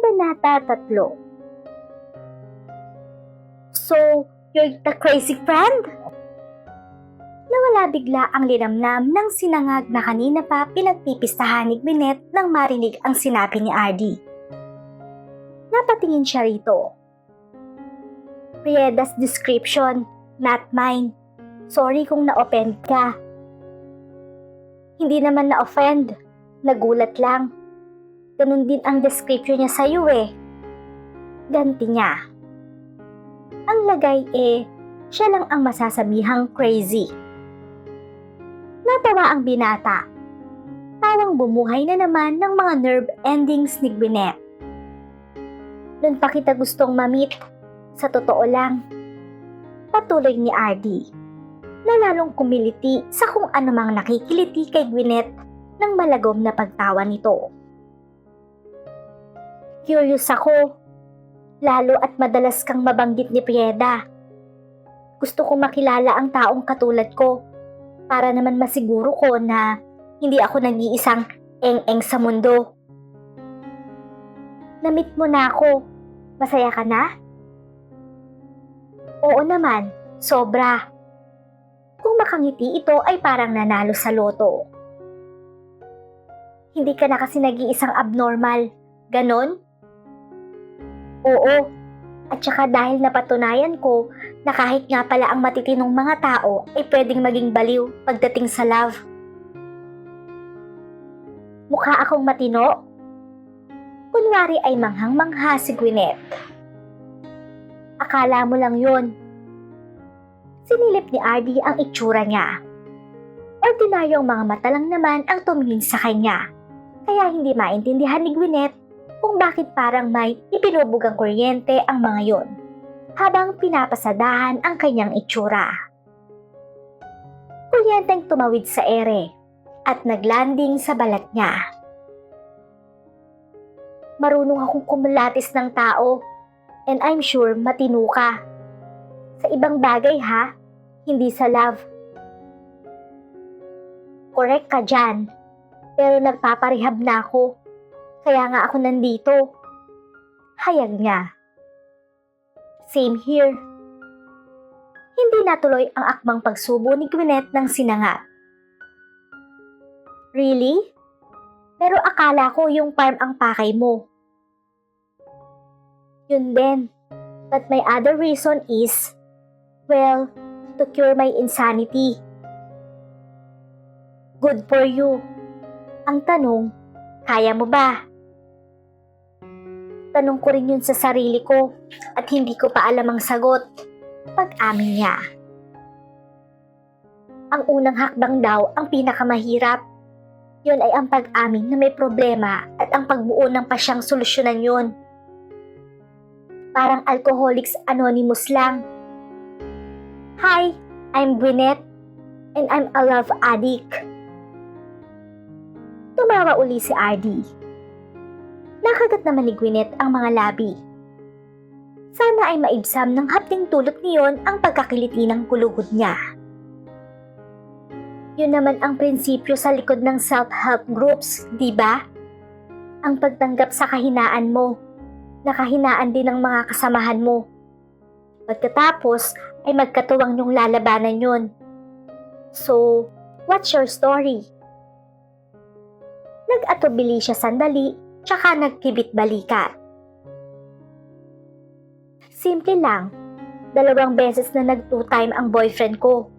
Kabanata 3 So, you're the crazy friend? Nawala bigla ang linamnam ng sinangag na kanina pa pinagpipistahan ni Gwyneth nang marinig ang sinabi ni Ardy. Napatingin siya rito. Prieda's description, not mine. Sorry kung na-offend ka. Hindi naman na-offend. Nagulat lang. Ganun din ang description niya sa'yo eh. Ganti niya. Ang lagay eh, siya lang ang masasabihang crazy. Natawa ang binata. Tawang bumuhay na naman ng mga nerve endings ni Gwyneth. Doon pa kita gustong mamit. Sa totoo lang. Patuloy ni Ardy. Na lalong kumiliti sa kung anumang nakikiliti kay Gwyneth ng malagom na pagtawa nito. Curious ako. Lalo at madalas kang mabanggit ni Prieda. Gusto kong makilala ang taong katulad ko para naman masiguro ko na hindi ako nag-iisang eng-eng sa mundo. Namit mo na ako. Masaya ka na? Oo naman, sobra. Kung makangiti ito ay parang nanalo sa loto. Hindi ka na kasi nag-iisang abnormal. Ganon? Oo. At saka dahil napatunayan ko na kahit nga pala ang matitinong mga tao ay pwedeng maging baliw pagdating sa love. Mukha akong matino? Kunwari ay manghang-mangha si Gwyneth. Akala mo lang yun. Sinilip ni Ardy ang itsura niya. Ordinaryong mga mata lang naman ang tumingin sa kanya. Kaya hindi maintindihan ni Gwyneth kung bakit parang may ipinubugang kuryente ang mga yon habang pinapasadahan ang kanyang itsura. Kuryenteng tumawid sa ere at naglanding sa balat niya. Marunong akong kumulatis ng tao and I'm sure matino ka. Sa ibang bagay ha, hindi sa love. Correct ka dyan, pero nagpaparehab na ako. Kaya nga ako nandito. Hayag niya. Same here. Hindi natuloy ang akmang pagsubo ni Gwyneth ng sinanga. Really? Pero akala ko yung farm ang pakay mo. Yun din. But my other reason is, well, to cure my insanity. Good for you. Ang tanong, kaya mo ba? Tanong ko rin yun sa sarili ko at hindi ko pa alam ang sagot. Pag-amin niya. Ang unang hakbang daw ang pinakamahirap. Yun ay ang pag-amin na may problema at ang pagbuo ng pasyang solusyonan yun. Parang Alcoholics Anonymous lang. Hi, I'm Gwyneth and I'm a love addict. Tumawa uli si Ardy. Nakagat naman ni Gwyneth ang mga labi. Sana ay maibsam ng hapting tulot niyon ang pagkakiliti ng kulugod niya. Yun naman ang prinsipyo sa likod ng self-help groups, di ba? Ang pagtanggap sa kahinaan mo, na kahinaan din ng mga kasamahan mo. Pagkatapos ay magkatuwang yung lalabanan yun. So, what's your story? Nag-atubili siya sandali, tsaka nagkibit balikat. Simple lang, dalawang beses na nag-two-time ang boyfriend ko.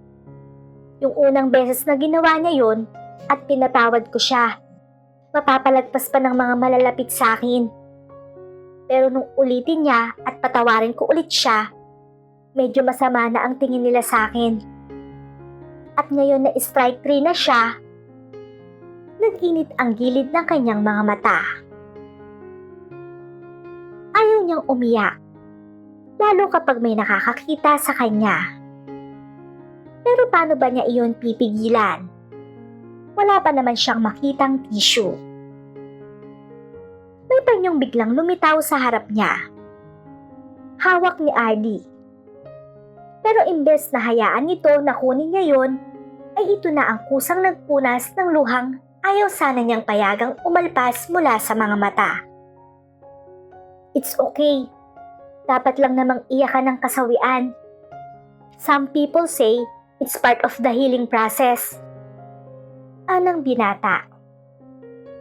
Yung unang beses na ginawa niya yun at pinatawad ko siya. Mapapalagpas pa ng mga malalapit sa akin. Pero nung ulitin niya at patawarin ko ulit siya, medyo masama na ang tingin nila sa akin. At ngayon na strike 3 na siya, nag-init ang gilid ng kanyang mga mata. Ayaw niyang umiyak, lalo kapag may nakakakita sa kanya. Pero paano ba niya iyon pipigilan? Wala pa naman siyang makitang tissue. May panyong biglang lumitaw sa harap niya. Hawak ni Ardy. Pero imbes na hayaan nito na kunin niya yon, ay ito na ang kusang nagpunas ng luhang ayaw sana niyang payagang umalpas mula sa mga mata. It's okay. Dapat lang namang iyakan ng kasawian. Some people say it's part of the healing process. Anang binata?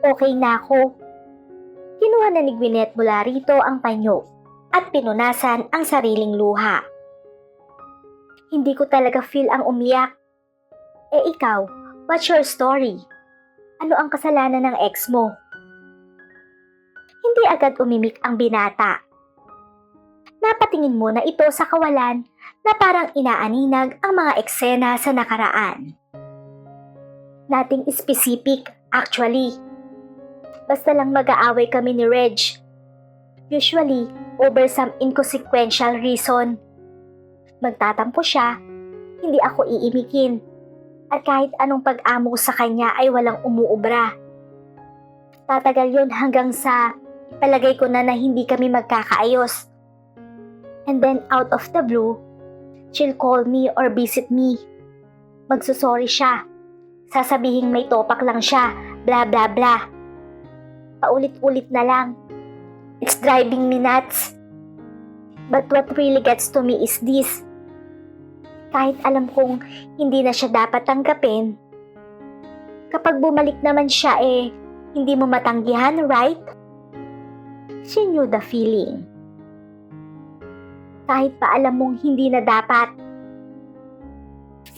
Okay na ako. Kinuha na ni Gwyneth mula rito ang panyo at pinunasan ang sariling luha. Hindi ko talaga feel ang umiyak. Eh ikaw, what's your story? Ano ang kasalanan ng ex mo? Hindi agad umimik ang binata. Napatingin muna ito sa kawalan na parang inaaninag ang mga eksena sa nakaraan. Nothing specific, actually. Basta lang mag-aaway kami ni Reg. Usually, over some inconsequential reason. Magtatampo siya, hindi ako iimikin. At kahit anong pag-amo sa kanya ay walang umuubra. Tatagal yon hanggang sa palagay ko na na hindi kami magkakaayos. And then out of the blue, she'll call me or visit me. Magsusorry siya. Sasabihin may topak lang siya, bla bla bla. Paulit-ulit na lang. It's driving me nuts. But what really gets to me is this. Kahit alam kong hindi na siya dapat tanggapin, kapag bumalik naman siya eh, hindi mo matanggihan, right? She the feeling. Kahit pa alam mong hindi na dapat.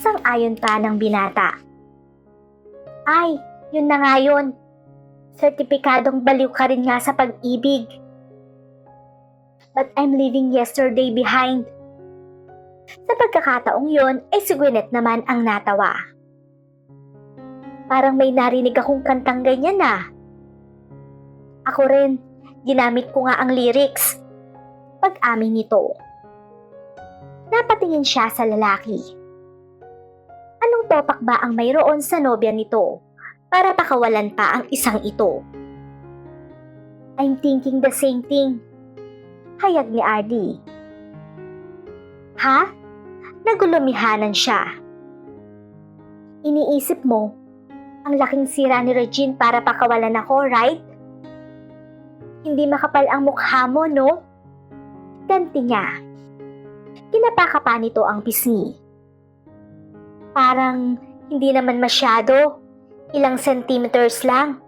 Sang-ayon pa ng binata. Ay, yun na nga yun. Sertipikadong baliw ka rin nga sa pag-ibig. But I'm leaving yesterday behind. Sa pagkakataong yun, ay si Gwyneth naman ang natawa. Parang may narinig akong kantang ganyan na. Ako rin, ginamit ko nga ang lyrics. Pag-amin nito. Napatingin siya sa lalaki. Anong topak ba ang mayroon sa nobya nito para pakawalan pa ang isang ito? I'm thinking the same thing. Hayag ni Ardy. Ha? Nagulumihanan siya. Iniisip mo, ang laking sira ni Regine para pakawalan ako, right? Hindi makapal ang mukha mo, no? Ganti niya. Kinapaka pa nito ang pisngi. Parang hindi naman masyado. Ilang centimeters lang.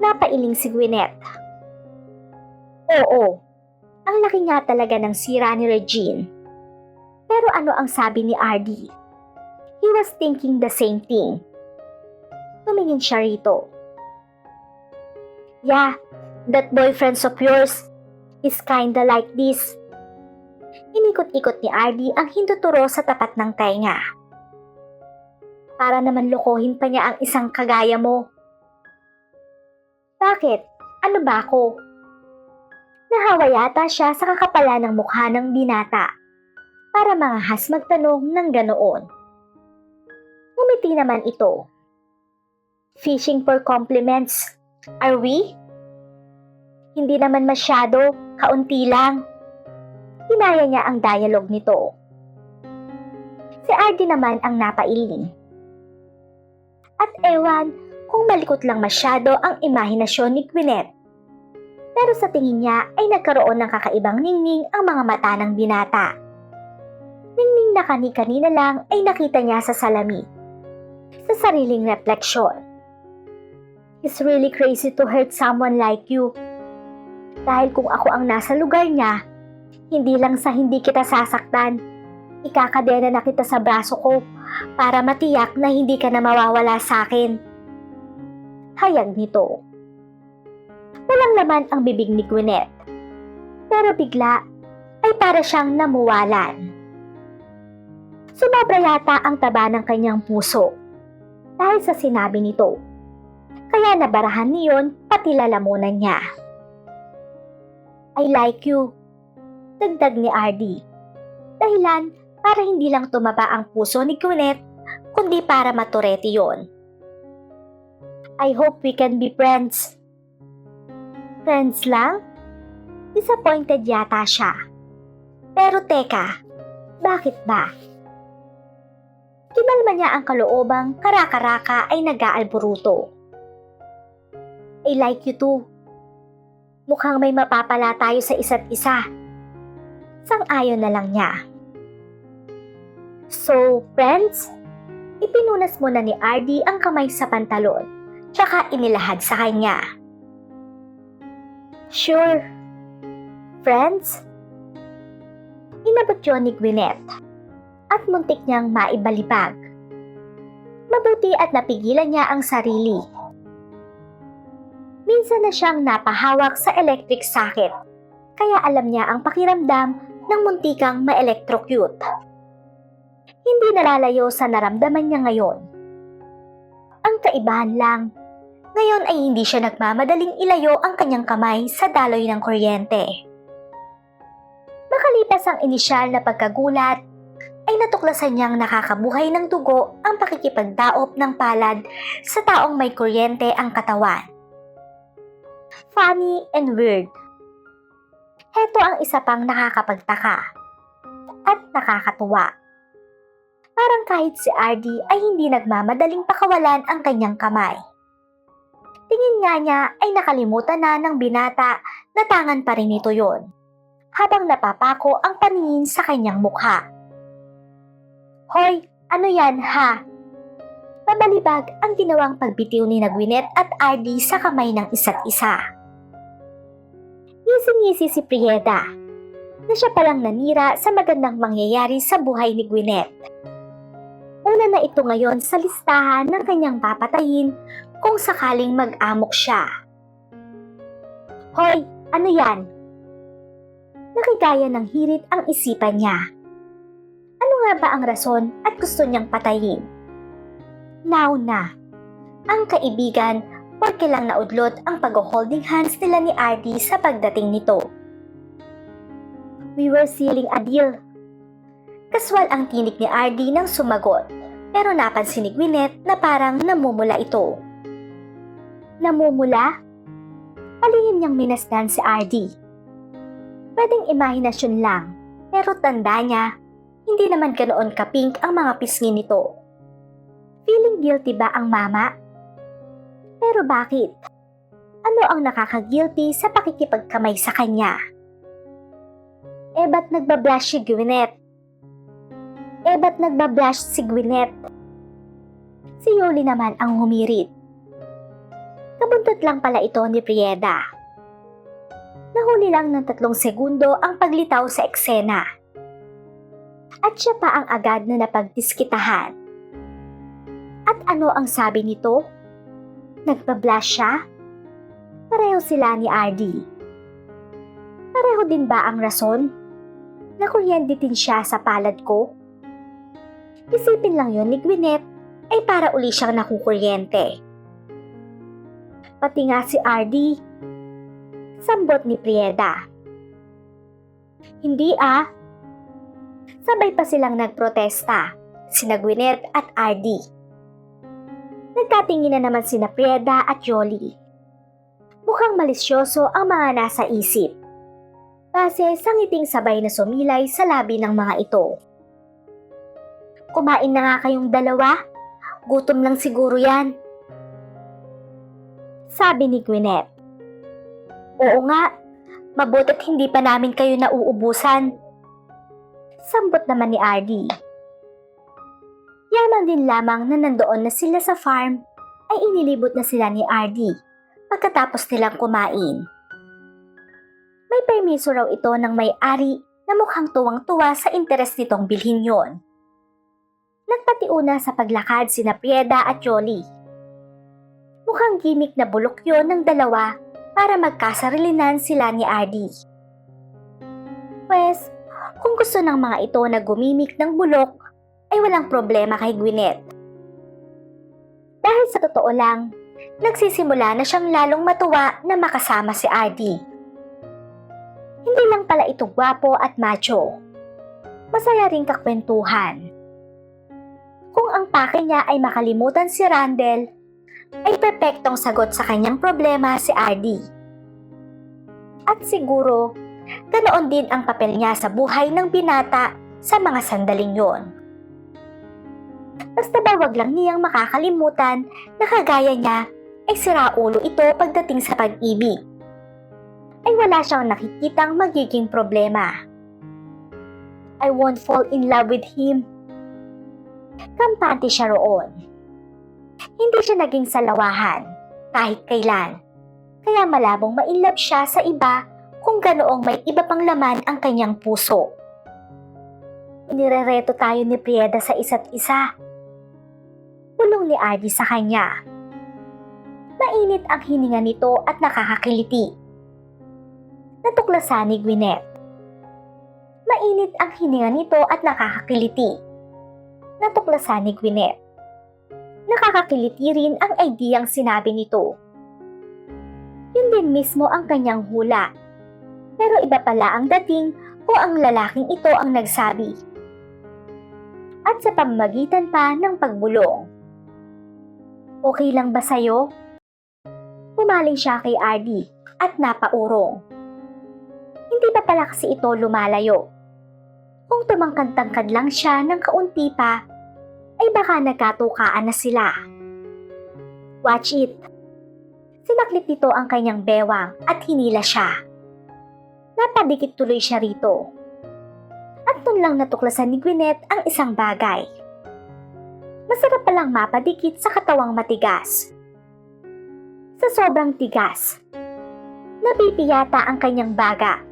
Napailing si Gwyneth. Oo, ang laki nga talaga ng sira ni Regine. Pero ano ang sabi ni Ardy? He was thinking the same thing. Tumingin siya rito. Yeah, that boyfriend of yours is kinda like this. Inikot-ikot ni Ardy ang hinduturo sa tapat ng tainga. Para naman lokohin pa niya ang isang kagaya mo. Bakit? Ano ba ako? Nahawa yata siya sa kakapala ng mukha ng binata para mangahas magtanong ng ganoon. Ngumiti naman ito. Fishing for compliments, are we? Hindi naman masyado, kaunti lang. Hinaya niya ang dialog nito. Si Ardy naman ang napailing. At ewan kung malikot lang masyado ang imahinasyon ni Gwyneth. Pero sa tingin niya ay nagkaroon ng kakaibang ningning ang mga mata ng binata. Ningning na kani-kanina lang ay nakita niya sa salamin. Sa sariling refleksyon. It's really crazy to hurt someone like you. Dahil kung ako ang nasa lugar niya, hindi lang sa hindi kita sasaktan, ikakadena na kita sa braso ko para matiyak na hindi ka na mawawala sa akin. Hayag nito. Walang laman ang bibig ni Gwyneth. Pero bigla ay para siyang namuwalan. Sumobra yata ang taba ng kanyang puso dahil sa sinabi nito. Kaya nabarahan niyon pati lalamunan niya. I like you, dagdag ni Ardy. Dahilan para hindi lang tumaba ang puso ni Gwyneth, kundi para maturete yon. I hope we can be friends. Friends lang? Disappointed yata siya. Pero teka, bakit ba? Kinalma niya ang kaloobang karaka-raka ay nag-aalburuto. I like you too. Mukhang may mapapala tayo sa isa't isa. Sang-ayon na lang niya. So, friends, ipinunas muna ni RD ang kamay sa pantalon, tsaka inilahad sa kanya. Sure. Friends? Inabot yun ni Gwyneth at muntik niyang maibalibag. Mabuti at napigilan niya ang sarili. Minsan na siyang napahawak sa electric socket, kaya alam niya ang pakiramdam ng muntikang ma-electrocute. Hindi nalalayo sa naramdaman niya ngayon. Ang kaibahan lang, ngayon ay hindi siya nagmamadaling ilayo ang kanyang kamay sa daloy ng kuryente. Makalipas ang inisyal na pagkagulat, ay natuklasan niyang nakakabuhay ng dugo ang pakikipagdaop ng palad sa taong may kuryente ang katawan. Funny and weird. Heto ang isa pang nakakapagtaka at nakakatuwa. Parang kahit si RD ay hindi nagmamadaling pakawalan ang kanyang kamay. Tingin nga niya ay nakalimutan na ng binata na tangan pa rin ito yon habang napapako ang paningin sa kanyang mukha. Hoy, ano yan ha? Mabalibag ang ginawang pagbitiw ni Nagwinet at RD sa kamay ng isa't isa. Ngisi-ngisi si Prieda na siya palang nanira sa magandang mangyayari sa buhay ni Gwyneth. Una na ito ngayon sa listahan ng kanyang papatayin kung sakaling mag-amok siya. Hoy, ano yan? Nakigaya ng hirit ang isipan niya. Ano nga ba ang rason at gusto niyang patayin? Now na, ang kaibigan porque lang naudlot ang pag-holding hands nila ni RD sa pagdating nito. We were sealing a deal. Kaswal ang tinik ni RD nang sumagot, pero napansin ni Gwyneth na parang namumula ito. Namumula? Palihim niyang minasdan si RD. Pwedeng imahinasyon lang, pero tanda niya, hindi naman ganoon kapink ang mga pisngi nito. Feeling guilty ba ang mama? Pero bakit? Ano ang nakaka-guilty sa pakikipagkamay sa kanya? Eh ba't nagbablush si Gwyneth? Eh ba't nagbablush si Gwyneth? Si Yoli naman ang humirit. Kabuntot lang pala ito ni Prieda. Nahuli lang ng tatlong segundo ang paglitaw sa eksena. At siya pa ang agad na napagdiskitahan. At ano ang sabi nito? Nagbablush siya? Pareho sila ni RD. Pareho din ba ang rason? Nakuryente din siya sa palad ko? Isipin lang yon ni Gwyneth ay para uli siyang nakukuryente. Pati nga si RD, sambot ni Prieda. Hindi ah. Sabay pa silang nagprotesta, sina Gwyneth at RD. Nagkatingin na naman sina Prieda at Yoli. Mukhang malisyoso ang mga nasa isip. Base sa ngiting sabay na sumilay sa labi ng mga ito. Kumain na nga kayong dalawa? Gutom lang siguro yan. Sabi ni Gwyneth. Oo nga, mabutit hindi pa namin kayo nauubusan. Sambot naman ni RD. Yaman din lamang na nandoon na sila sa farm ay inilibot na sila ni RD pagkatapos nilang kumain. May permiso raw ito ng may-ari na mukhang tuwang-tuwa sa interes nitong bilhin yon. Nagpatiuna sa paglakad sina Prieda at Yoli. Mukhang gimmick na bulok yon ng dalawa para magkasarilinan sila ni RD. Pwes, kung gusto ng mga ito na gumimik ng bulok, ay walang problema kay Gwyneth. Dahil sa totoo lang, nagsisimula na siyang lalong matuwa na makasama si RD. Hindi lang pala ito gwapo at macho. Masaya rin kakwentuhan. Kung ang pake niya ay makalimutan si Randall, ay perpektong sagot sa kanyang problema si RD. At siguro, ganoon din ang papel niya sa buhay ng binata sa mga sandaling yon. Basta ba wag lang niyang makakalimutan na kagaya niya ay siraulo ito pagdating sa pag-ibig. ay wala siyang nakikitang magiging problema. I won't fall in love with him. Kampante siya roon. Hindi siya naging salawahan kahit kailan. Kaya malabong mailab siya sa iba kung ganoong may iba pang laman ang kanyang puso. Inirereto tayo ni Prieda sa isa't isa. Ni Ardy sa kanya. Mainit ang hininga nito at nakakakiliti. Natuklasan ni Gwyneth. Mainit ang hininga nito at nakakakiliti. Natuklasan ni Gwyneth. Nakakakiliti rin ang ideyang sinabi nito. Yun din mismo ang kanyang hula. Pero iba pala ang dating o ang lalaking ito ang nagsabi. At sa pamamagitan pa ng pagbulong. Okay lang ba sa'yo? Pumaling siya kay Ardy at napaurong. Hindi pa pala kasi ito lumalayo. Kung tumangkad-tangkad lang siya ng kaunti pa, ay baka nagkatukaan na sila. Watch it. Sinaklit nito ang kanyang bewang at hinila siya. Napadikit tuloy siya rito. At doon lang natuklasan ni Gwyneth ang isang bagay. Masarap palang mapadikit sa katawang matigas. Sa sobrang tigas, napipiyata ang kanyang baga,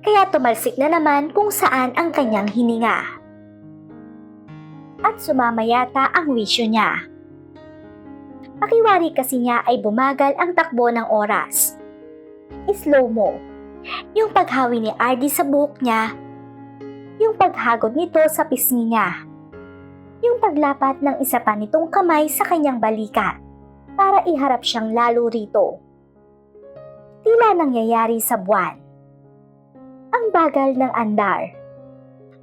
kaya tumalsik na naman kung saan ang kanyang hininga. At sumama yata ang wisyo niya. Pakiwari kasi niya ay bumagal ang takbo ng oras. Slow mo. Yung paghawi ni Ardy sa buhok niya, yung paghagod nito sa pisngi niya, yung paglapat ng isa pa nitong kamay sa kanyang balikat para iharap siyang lalo rito. Tila nangyayari sa buwan. Ang bagal ng andar.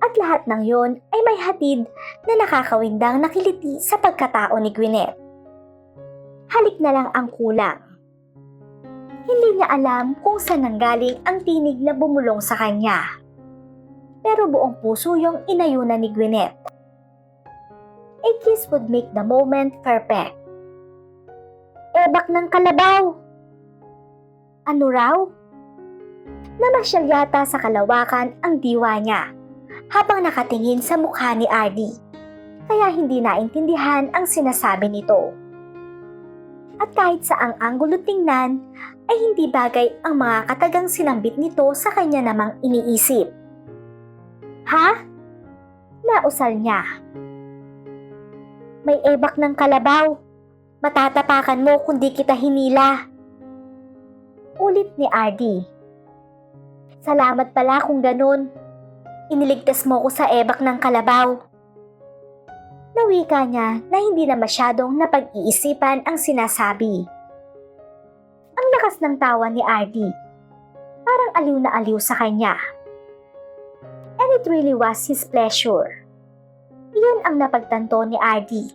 At lahat ng yon ay may hatid na nakakawindang nakiliti sa pagkatao ni Gwyneth. Halik na lang ang kulang. Hindi niya alam kung saan nanggaling ang tinig na bumulong sa kanya. Pero buong puso yung inayunan ni Gwyneth. A kiss would make the moment perfect. Ebak ng kalabaw! Ano raw? Namasyal yata sa kalawakan ang diwa niya habang nakatingin sa mukha ni Ardy. Kaya hindi naintindihan ang sinasabi nito. At kahit sa ang anggulo tingnan, ay hindi bagay ang mga katagang sinambit nito sa kanya namang iniisip. Ha? Nausal niya. May ebak ng kalabaw. Matatapakan mo kung di kita hinila. Ulit ni Ardy. Salamat pala kung ganun. Iniligtas mo ko sa ebak ng kalabaw. Nawika niya na hindi na masyadong napag-iisipan ang sinasabi. Ang lakas ng tawa ni Ardy. Parang aliw na aliw sa kanya. And it really was his pleasure. Ang napagtanto ni Ardy.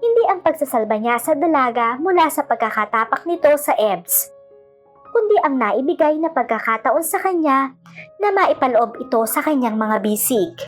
Hindi ang pagsasalba niya sa dalaga mula sa pagkakatapak nito sa EBS, kundi ang naibigay na pagkakataon sa kanya na maipaloob ito sa kanyang mga bisig.